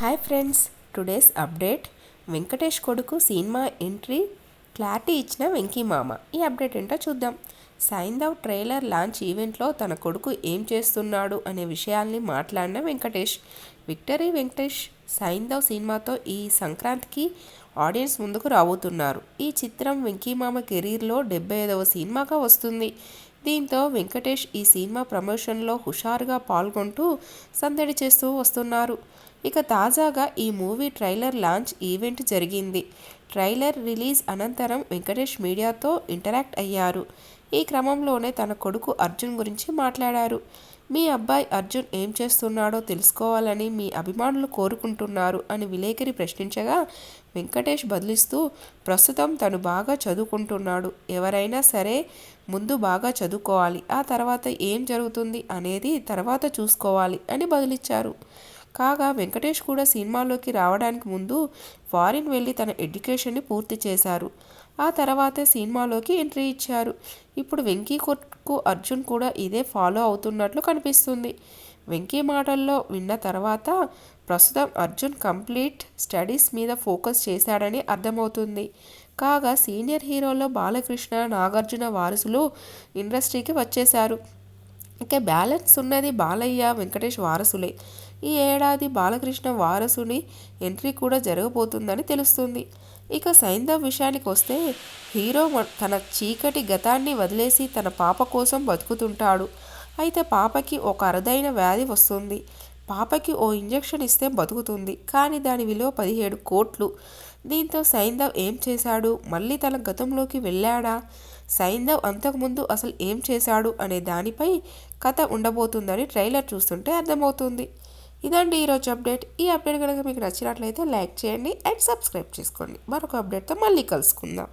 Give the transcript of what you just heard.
Hi friends today's update Venkatesh కొడుకు cinema entry clarity ఇచ్చిన వెంకీ మామ. ఈ అప్డేట్ ఏంటో చూద్దాం. సైందవ్ ట్రైలర్ లాంచ్ ఈవెంట్లో తన కొడుకు ఏం చేస్తున్నాడు అనే విషయాల్ని మాట్లాడిన వెంకటేష్. విక్టరీ వెంకటేష్ సైందవ్ సినిమాతో ఈ సంక్రాంతికి ఆడియన్స్ ముందుకు రాబోతున్నారు. ఈ చిత్రం వెంకీ మామ కెరీర్లో డెబ్బై ఐదవ సినిమాగా వస్తుంది. దీంతో వెంకటేష్ ఈ సినిమా ప్రమోషన్లో హుషారుగా పాల్గొంటూ సందడి చేస్తూ వస్తున్నారు. ఇక తాజాగా ఈ మూవీ ట్రైలర్ లాంచ్ ఈవెంట్ జరిగింది. ట్రైలర్ రిలీజ్ అనంతరం వెంకటేష్ మీడియాతో ఇంటరాక్ట్ అయ్యారు. ఈ క్రమంలోనే తన కొడుకు అర్జున్ గురించి మాట్లాడారు. మీ అబ్బాయి అర్జున్ ఏం చేస్తున్నాడో తెలుసుకోవాలని మీ అభిమానులు కోరుకుంటున్నారు అని విలేకరి ప్రశ్నించగా వెంకటేష్ బదిలిస్తూ ప్రస్తుతం తను బాగా చదువుకుంటున్నాడు. ఎవరైనా సరే ముందు బాగా చదువుకోవాలి. ఆ తర్వాత ఏం జరుగుతుంది అనేది తర్వాత చూసుకోవాలి అని బదులిచ్చారు. కాగా వెంకటేష్ కూడా సినిమాలోకి రావడానికి ముందు ఫారిన్ వెళ్ళి తన ఎడ్యుకేషన్ని పూర్తి చేశారు. ఆ తర్వాతే సినిమాలోకి ఎంట్రీ ఇచ్చారు. ఇప్పుడు వెంకీ కొట్కు అర్జున్ కూడా ఇదే ఫాలో అవుతున్నట్లు కనిపిస్తుంది. వెంకీ మాటల్లో విన్న తర్వాత ప్రస్తుతం అర్జున్ కంప్లీట్ స్టడీస్ మీద ఫోకస్ చేశాడని అర్థమవుతుంది. కాగా సీనియర్ హీరోలో బాలకృష్ణ నాగార్జున వారసులు ఇండస్ట్రీకి వచ్చేశారు. ఇక బ్యాలెన్స్ ఉన్నది బాలయ్య వెంకటేష్ వారసులే. ఈ ఏడాది బాలకృష్ణ వారసుని ఎంట్రీ కూడా జరగబోతుందని తెలుస్తుంది. ఇక సైంధవ్ విషయానికి వస్తే హీరో తన చీకటి గతాన్ని వదిలేసి తన పాప కోసం బతుకుతుంటాడు. అయితే పాపకి ఒక అరుదైన వ్యాధి వస్తుంది. పాపకి ఓ ఇంజెక్షన్ ఇస్తే బతుకుతుంది. కానీ దాని విలువ పదిహేడు కోట్లు. దీంతో సైంధవ్ ఏం చేశాడు? మళ్ళీ తన గతంలోకి వెళ్ళాడా? సైంధవ్ అంతకుముందు అసలు ఏం చేశాడు అనే దానిపై కథ ఉండబోతుందని ట్రైలర్ చూస్తుంటే అర్థమవుతుంది. ఇదండి ఈరోజు అప్డేట్. ఈ అప్డేట్ కనుక మీకు నచ్చినట్లయితే లైక్ చేయండి అండ్ సబ్స్క్రైబ్ చేసుకోండి. మరొక అప్డేట్తో మళ్ళీ కలుసుకుందాం.